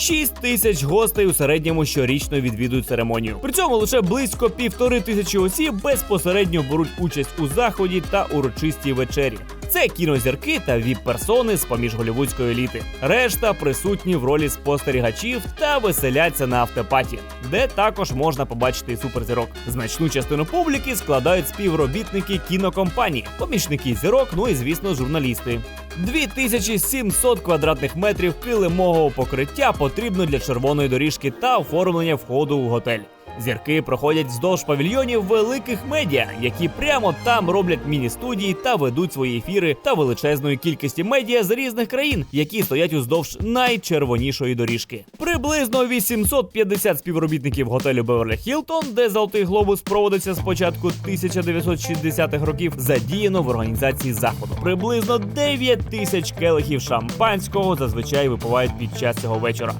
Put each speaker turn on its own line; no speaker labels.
6 тисяч гостей у середньому щорічно відвідують церемонію. При цьому лише близько півтори тисячі осіб безпосередньо беруть участь у заході та урочистій вечері. Це кінозірки та віп-персони з поміж голівудської еліти. Решта присутні в ролі спостерігачів та веселяться на автопаті, де також можна побачити суперзірок. Значну частину публіки складають співробітники кінокомпаній, помічники зірок, ну і звісно, журналісти. 2700 квадратних метрів килимового покриття потрібно для червоної доріжки та оформлення входу у готель. Зірки проходять вздовж павільйонів великих медіа, які прямо там роблять міні-студії та ведуть свої ефіри та величезної кількості медіа з різних країн, які стоять уздовж найчервонішої доріжки. Приблизно 850 співробітників готелю Беверлі Хілтон, де Золотий глобус проводиться з початку 1960-х років, задіяно в організації заходу. Приблизно 9 тисяч келихів шампанського зазвичай випивають під час цього вечора.